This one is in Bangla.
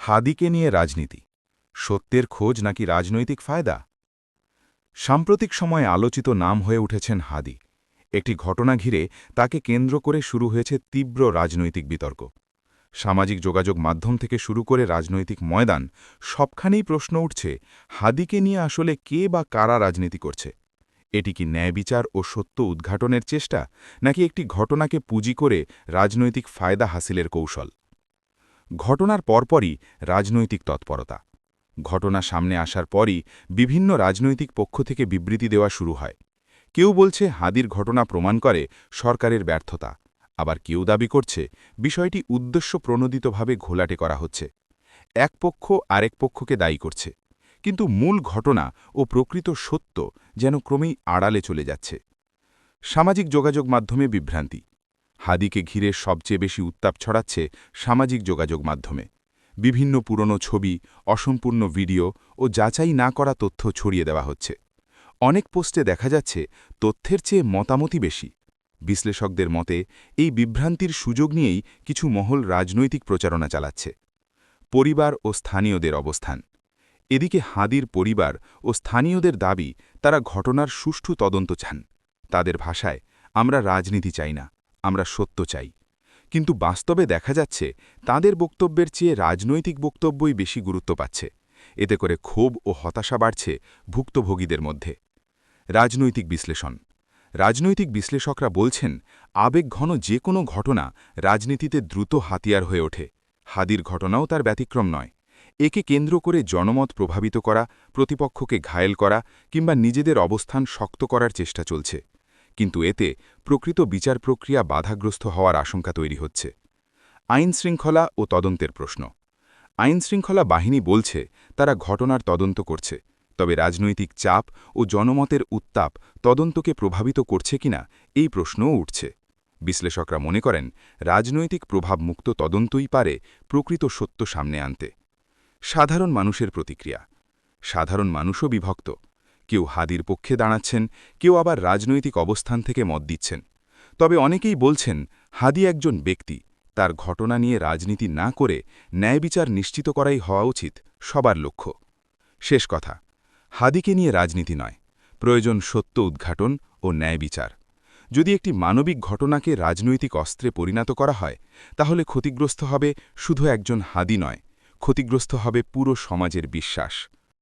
হাদিকে নিয়ে রাজনীতি। সত্যের খোঁজ নাকি রাজনৈতিক ফায়দা? সাম্প্রতিক সময়ে আলোচিত নাম হয়ে উঠেছেন হাদি। একটি ঘটনা ঘিরে তাকে কেন্দ্র করে শুরু হয়েছে তীব্র রাজনৈতিক বিতর্ক। সামাজিক যোগাযোগ মাধ্যম থেকে শুরু করে রাজনৈতিক ময়দান, সবখানেই প্রশ্ন উঠছে, হাদিকে নিয়ে আসলে কে বা কারা রাজনীতি করছে? এটি কি ন্যায় বিচার ও সত্য উদ্ঘাটনের চেষ্টা, নাকি একটি ঘটনাকে পুঁজি করে রাজনৈতিক ফায়দা হাসিলের কৌশল? ঘটনার পরপরই রাজনৈতিক তৎপরতা। ঘটনা সামনে আসার পরই বিভিন্ন রাজনৈতিক পক্ষ থেকে বিবৃতি দেওয়া শুরু হয়। কেউ বলছে হাদির ঘটনা প্রমাণ করে সরকারের ব্যর্থতা, আবার কেউ দাবি করছে বিষয়টি উদ্দেশ্য প্রণোদিতভাবে ঘোলাটে করা হচ্ছে। এক পক্ষ আরেক পক্ষকে দায়ী করছে। কিন্তু মূল ঘটনা ও প্রকৃত সত্য যেন ক্রমেই আড়ালে চলে যাচ্ছে। সামাজিক যোগাযোগ মাধ্যমে বিভ্রান্তি হাদিকে ঘিরে সবচেয়ে বেশি উত্তাপ ছড়াচ্ছে সামাজিক যোগাযোগ মাধ্যমে। বিভিন্ন পুরনো ছবি, অসম্পূর্ণ ভিডিও ও যাচাই না করা তথ্য ছড়িয়ে দেওয়া হচ্ছে। অনেক পোস্টে দেখা যাচ্ছে তথ্যের চেয়ে মতামতি বেশি। বিশ্লেষকদের মতে, এই বিভ্রান্তির সুযোগ নিয়েই কিছু মহল রাজনৈতিক প্রচারণা চালাচ্ছে। পরিবার ও স্থানীয়দের অবস্থান। এদিকে হাদির পরিবার ও স্থানীয়দের দাবি, তারা ঘটনার সুষ্ঠু তদন্ত চান। তাদের ভাষায়, আমরা রাজনীতি চাই না। আমরা সত্য চাই। কিন্তু বাস্তবে দেখা যাচ্ছে, তাদের বক্তব্যের চেয়ে রাজনৈতিক বক্তব্যই বেশি গুরুত্ব পাচ্ছে। এতে করে ক্ষোভ ও হতাশা বাড়ছে ভুক্তভোগীদের মধ্যে। রাজনৈতিক বিশ্লেষণ। রাজনৈতিক বিশ্লেষকরা বলছেন আবেগঘন যে কোনো ঘটনা রাজনীতিতে দ্রুত হাতিয়ার হয়ে ওঠে। হাদির ঘটনাও তার ব্যতিক্রম নয়। একে কেন্দ্র করে জনমত প্রভাবিত করা, প্রতিপক্ষকে ঘায়েল করা কিংবা নিজেদের অবস্থান শক্ত করার চেষ্টা চলছে। কিন্তু এতে প্রকৃত বিচার প্রক্রিয়া বাধাগ্রস্ত হওয়ার আশঙ্কা তৈরি হচ্ছে। আইন শৃঙ্খলা ও তদন্তের প্রশ্ন। আইন শৃঙ্খলা বাহিনী বলছে, তারা ঘটনার তদন্ত করছে, তবে রাজনৈতিক চাপ ও জনমতের উত্তাপ তদন্তকে প্রভাবিত করছে কিনা এই প্রশ্নও উঠছে। বিশ্লেষকরা মনে করেন, রাজনৈতিক প্রভাবমুক্ত তদন্তই পারে প্রকৃত সত্য সামনে আনতে। সাধারণ মানুষের প্রতিক্রিয়া। সাধারণ মানুষও বিভক্ত। কেউ হাদির পক্ষে দাঁড়াচ্ছেন, কেউ আবার রাজনৈতিক অবস্থান থেকে মত দিচ্ছেন। তবে অনেকেই বলছেন, হাদি একজন ব্যক্তি, তার ঘটনা নিয়ে রাজনীতি না করে ন্যায় বিচার নিশ্চিত করাই হওয়া উচিত সবার লক্ষ্য। শেষ কথা, হাদিকে নিয়ে রাজনীতি নয়, প্রয়োজন সত্য উদ্ঘাটন ও ন্যায় বিচার যদি একটি মানবিক ঘটনাকে রাজনৈতিক অস্ত্রে পরিণত করা হয়, তাহলে ক্ষতিগ্রস্ত হবে শুধু একজন হাদি নয়, ক্ষতিগ্রস্ত হবে পুরো সমাজের বিশ্বাস।